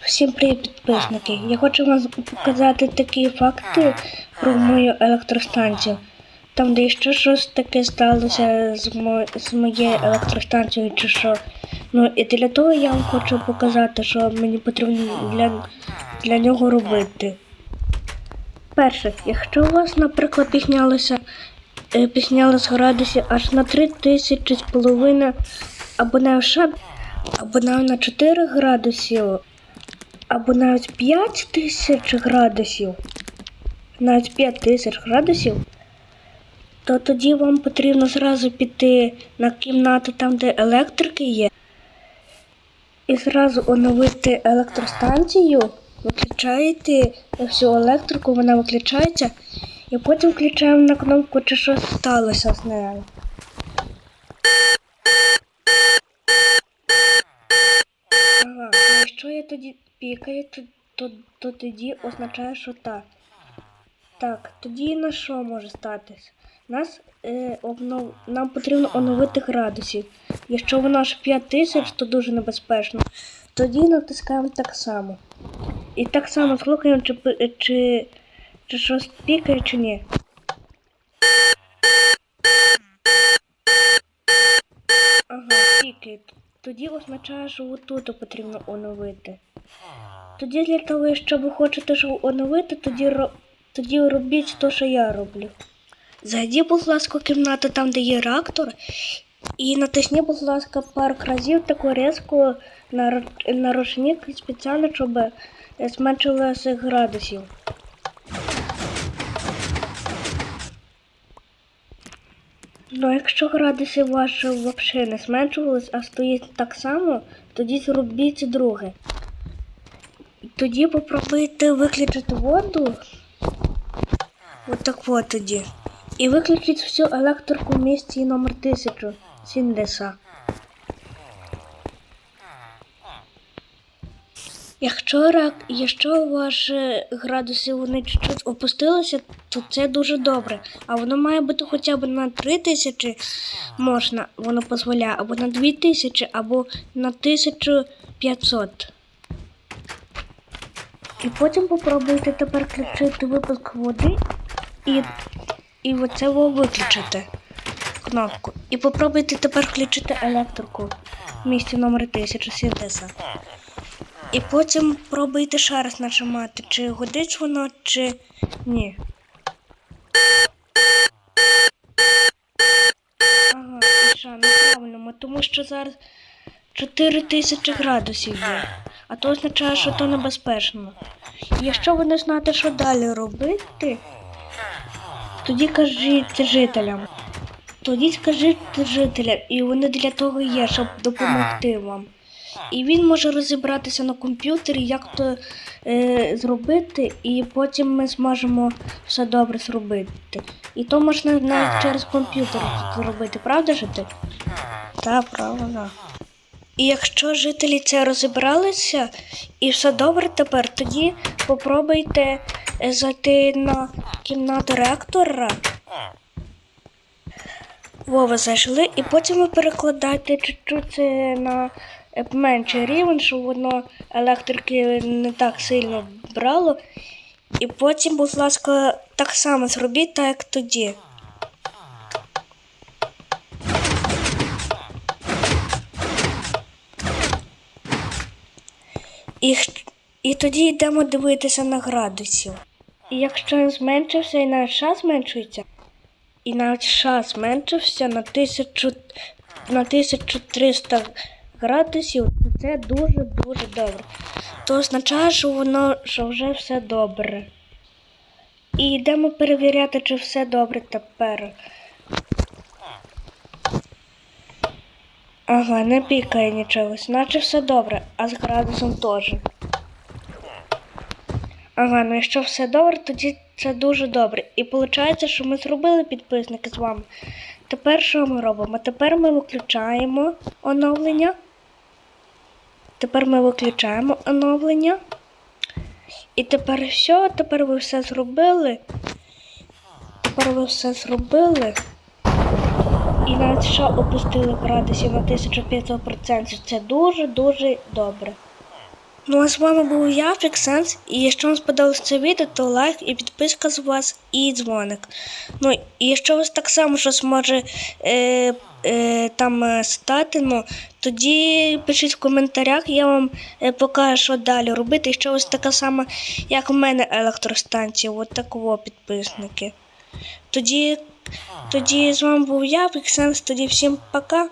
Всім привіт, підписники! Я хочу вам показати такі факти про мою електростанцію. Там, де ще щось таке сталося з, мо... з моєю електростанцією чи що. Ну і для того я вам хочу показати, що мені потрібно для, для нього робити. Перше, якщо у вас, наприклад, піднялося, е, піднялось градусів аж на 3000 з половиною, або навіть ще, або навіть на 4 градусів, або навіть 5 тисяч градусів, навіть 5 тисяч градусів, то тоді вам потрібно зразу піти на кімнату там, де електрики є, і зразу оновити електростанцію, виключаєте всю електрику, вона виключається, і потім включаємо на кнопку, чи щось сталося з нею. Ага, а якщо я тоді пікаю, то, то, то тоді означає, що так. Так, тоді на що може статись? Нас, е, обнов... Нам потрібно оновити градусів. Якщо воно аж 5000, то дуже небезпечно. Тоді натискаємо так само. І так само слухаємо, чи, чи, чи щось пікає, чи ні. Ага, пікає. Тоді означає, що отут потрібно оновити. Тоді для того, якщо ви хочете що оновити, тоді, тоді робіть те, що я роблю. Зайдіть, будь ласка, в кімнату там, де є реактор, і натисніть, будь ласка, пару разів таку резку на, на рушник спеціально, щоб зменшилося градусів. Ну, якщо градуси ваші взагалі не зменшувались, а стоїть так само, тоді зробіть друге. Тоді попробуйте виключити воду. Отак от тоді. І виключіть всю електрику в місті номер 1070. Якщо, рак, якщо ваші градуси вони чуть-чуть опустилися, то це дуже добре. А воно має бути хоча б на 3000 можна, воно дозволяє, або на 2000, або на 1500. І потім попробуйте тепер включити випуск води і, і оце ви виключите кнопку. І попробуйте тепер включити електрику в місці номер 1070. І потім пробуйте ще раз нажимати, чи годить воно, чи ні. Ага, і що, неправильно, тому що зараз 4000 градусів є. А то означає, що то небезпечно. Якщо ви не знаєте, що далі робити, тоді кажіть жителям. Тоді скажіть жителям, і вони для того є, щоб допомогти вам. І він може розібратися на комп'ютері, як то е, зробити, і потім ми зможемо все добре зробити. І то можна навіть через комп'ютер зробити, правда житель? Так, правда. І якщо жителі це розібралися і все добре тепер, тоді попробуйте е, зайти на кімнату реактора. Вова зайшли, і потім ви перекладаєте чуть-чуть це на е, менший рівень, щоб воно електрики не так сильно брало. І потім, будь ласка, так само зробіть, так як тоді. І, і тоді йдемо дивитися на градусів. І якщо він зменшився і навіть час зменшується, і навіть час зменшився на 1000, на 1300 градусів, то це дуже-дуже добре. То означає, що воно що вже все добре. І йдемо перевіряти, чи все добре тепер. Ага, не пікає нічого, наче все добре, а з градусом теж. Ага, ну якщо все добре, тоді це дуже добре. І виходить, що ми зробили підписники з вами. Тепер що ми робимо? Тепер ми виключаємо оновлення. Тепер ми виключаємо оновлення. І тепер все, тепер ви все зробили. Тепер ви все зробили. і навіть ще опустили градусів на 1500%. Це дуже-дуже добре. Ну а з вами був я, Фіксенс, і якщо вам сподобалось це відео, то лайк і підписка з вас і дзвоник. Ну і якщо вас так само щось може е, е, там е, стати, ну тоді пишіть в коментарях, я вам е, покажу, що далі робити. Якщо вас така сама, як у мене електростанція, от такого підписники. Тоді, тоді з вами був я, Фіксенс, тоді всім пока.